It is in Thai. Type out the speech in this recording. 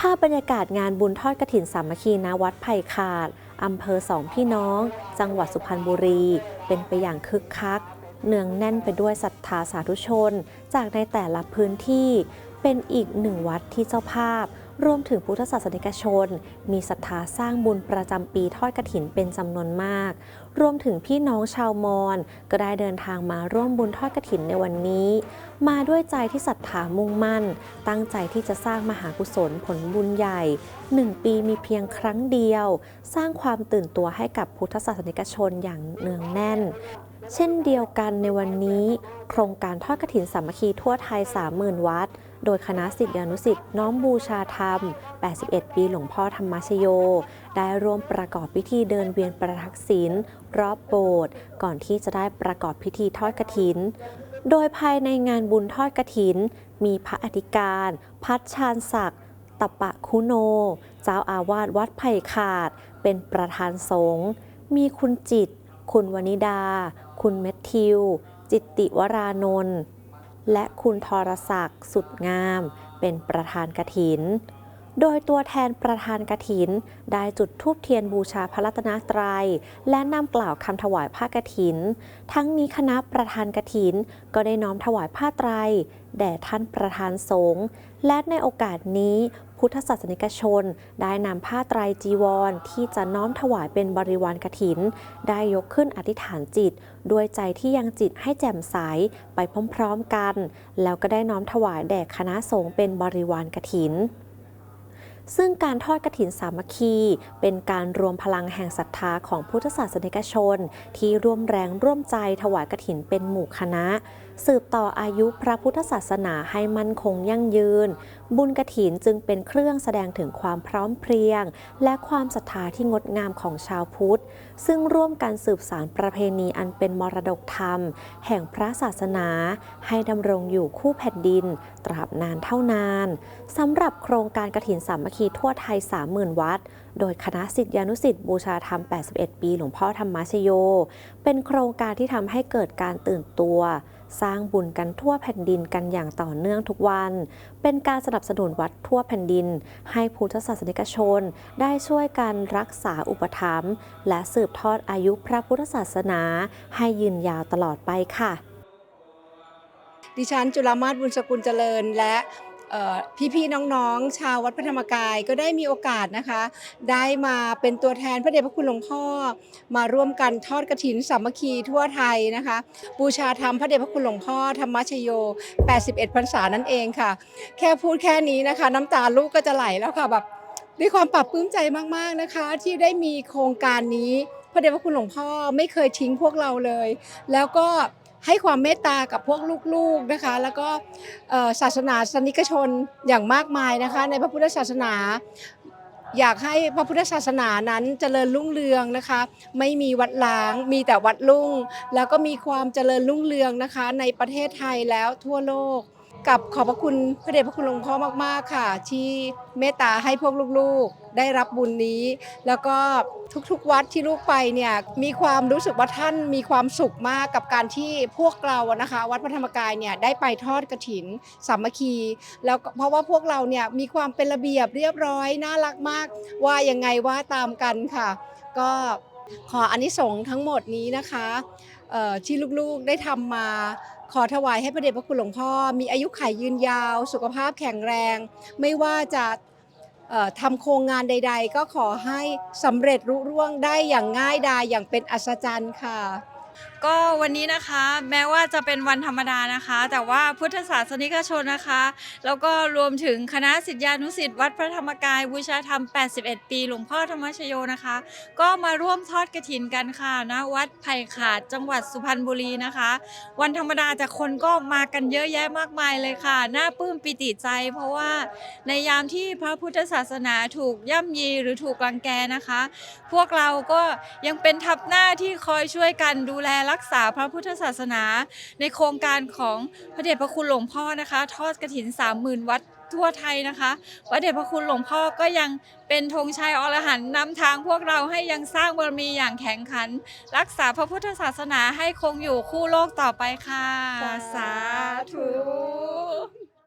ภาพบรรยากาศงานบุญทอดกระถินสามัคคีณวัดไผ่ขาด อำเภอสองพี่น้อง จังหวัดสุพรรณบุรี เป็นไปอย่างคึกคัก เนืองแน่นไปด้วยศรัทธาสาธุชน จากในแต่ละพื้นที่ เป็นอีกหนึ่งวัดที่เจ้าภาพ รวมถึงพุทธศาสนิกชน มีศรัทธาสร้างบุญประจำปีทอดกระถินเป็นจำนวนมาก รวมถึงพี่น้องชาวมอญก็ได้เดินทางมาร่วมบุญทอดกระถินในวันนี้ มาด้วยใจที่ศรัทธามุ่งมั่น ตั้งใจที่จะสร้างมหากุศลผลบุญใหญ่หนึ่งปีมีเพียงครั้งเดียว สร้างความตื่นตัวให้กับพุทธศาสนิกชนอย่างเนืองแน่นเช่นเดียวกันในวันนี้ โครงการทอดกระถินสามัคคีทั่วไทย 30,000 วัด โดยคณะสิทธิานุสิทธิ์น้อมบูชาธรรม 81 ปีหลวงพ่อธรรมชโย ได้ร่วมประกอบพิธีเดินเวียนประทักษิณรอบโบสถ์ก่อนที่จะได้ประกอบพิธีทอดกระถิน โดยภายในงานบุญทอดกระถิน มีพระอธิการ พัดชาญศักดิ์ตปะคุโน เจ้าอาวาสวัดไผ่ขาด เป็นประธานสงฆ์มีคุณจิต คุณวนิดา คุณเมทธิว จิตติวรานนท์ และคุณทรศักดิ์สุดงาม เป็นประธานกถิน โดยตัวแทนประธานกถิน ได้จุดธูปเทียนบูชาพระรัตนตรัย และนำกล่าวคำถวายผ้ากถิน ทั้งนี้คณะประธานกถิน ก็ได้น้อมถวายผ้าไตรแด่ท่านประธานสงฆ์และในโอกาสนี้ พุทธศาสนิกชน ได้นำผ้าไตรจีวร ที่จะน้อมถวายเป็นบริวารกถิน ได้ยกขึ้นอธิษฐานจิต ด้วยใจที่ยังจิตให้แจ่มใสไปพร้อมๆกัน แล้วก็ได้น้อมถวายแด่คณะสงฆ์เป็นบริวารกถินซึ่งการทอดกระถินสามัคคี เป็นการรวมพลังแห่งศรัทธาของพุทธศาสนิกชน ที่ร่วมแรงร่วมใจถวายกระถินเป็นหมู่คณะ สืบต่ออายุพระพุทธศาสนาให้มั่นคงยั่งยืนบุญกระถินจึงเป็นเครื่องแสดงถึงความพร้อมเพรียง และความศรัทธาที่งดงามของชาวพุทธ ซึ่งร่วมกันสืบสารประเพณีอันเป็นมรดกธรรม แห่งพระศาสนา ให้ดำรงอยู่คู่แผ่นดิน ตราบนานเท่านานสำหรับโครงการกระถินสามัคคีทั่วไทย 30,000 วัด โดยคณะสิทธิานุสิทธิ์บูชาธรรม 81 ปี หลวงพ่อธรรมชโย เป็นโครงการที่ทำให้เกิดการตื่นตัว สร้างบุญกันทั่วแผ่นดินกันอย่างต่อเนื่องทุกวัน เป็นการสนับสนุนวัดทั่วแผ่นดิน ให้พุทธศาสนิกชน ได้ช่วยกันรักษาอุปถัมภ์และสืบทอดอายุพระพุทธศาสนา ให้ยืนยาวตลอดไปค่ะดิฉันจุฬามาศบุญสกุลเจริญ และ พี่ๆน้องๆ ชาววัดพระธรรมกายก็ได้มีโอกาสนะคะ ได้มาเป็นตัวแทนพระเดชพระคุณหลวงพ่อ มาร่วมกันทอดกระถินสามัคคีทั่วไทยนะคะ บูชาธรรมพระเดชพระคุณหลวงพ่อธรรมชโย 81 พรรษานั่นเองค่ะ แค่พูดแค่นี้นะคะ น้ำตาลูกก็จะไหลแล้วค่ะแบบด้วยความปรับปลื้มใจมากๆนะคะ ที่ได้มีโครงการนี้พระเดชพระคุณหลวงพ่อไม่เคยทิ้งพวกเราเลย แล้วก็ ให้ความเมตตากับพวกลูกๆนะคะ แล้วก็ศาสนาสนิกชนอย่างมากมายนะคะ ในพระพุทธศาสนาอยากให้พระพุทธศาสนานั้นเจริญรุ่งเรืองนะคะ ไม่มีวัดล้าง มีแต่วัดรุ่ง แล้วก็มีความเจริญรุ่งเรืองนะคะ ในประเทศไทยแล้วทั่วโลก กับขอบพระคุณพระเดชพระคุณหลวงพ่อมาก ๆ ค่ะ ที่เมตตาให้พวกลูกๆ ได้รับบุญนี้ แล้วก็ทุกๆวัดที่ลูกไปเนี่ยมีความรู้สึกว่าท่านมีความสุขมากกับการที่พวกเราอะนะคะ วัดพระธรรมกายเนี่ยได้ไปทอดกระถินสามัคคีแล้วเพราะว่าพวกเราเนี่ยมีความเป็นระเบียบเรียบร้อยน่ารักมาก ว่ายังไงว่าตามกันค่ะ ก็ ขออันิสงส์ทั้งหมดนี้นะคะที่ลูกๆได้ทำมาขอถวายให้พระเดชพระคุณหลวงพ่อ มีอายุขัยยืนยาว สุขภาพแข็งแรง ไม่ว่าจะทำโครงงานใด ๆ ก็ขอให้สำเร็จรุ่ร่วงได้อย่างง่ายดายอย่างเป็นอัศจรรย์ค่ะก็วันนี้นะคะแม้ว่าจะเป็นวันธรรมดานะคะ แต่ว่าพุทธศาสนิกชนนะคะ แล้วก็รวมถึงคณะสิทธิานุสิทธิ์วัดพระธรรมกายบูชาธรรม 81 ปีหลวงพ่อธรรมชโยนะคะ ก็มาร่วมทอดกระถินกันค่ะณวัดไผ่ขาดจังหวัดสุพรรณบุรีนะคะ วันธรรมดาแต่คนก็มากันเยอะแยะมากมายเลยค่ะน่าปลื้มปิติใจ เพราะว่าในยามที่พระพุทธศาสนาถูกย่ำยีหรือถูกรังแกนะคะ พวกเราก็ยังเป็นทัพหน้าที่คอยช่วยกันดูแลรักษาพระพุทธศาสนา ในโครงการของพระเดชพระคุณหลวงพ่อนะคะ ทอดกระถินสามหมื่นวัดทั่วไทยนะคะพระเดชพระคุณหลวงพ่อก็ยังเป็นธงชัยอรหันต์นำทางพวกเราให้ยังสร้างบารมีอย่างแข็งขัน รักษาพระพุทธศาสนาให้คงอยู่คู่โลกต่อไปค่ะ สาธุ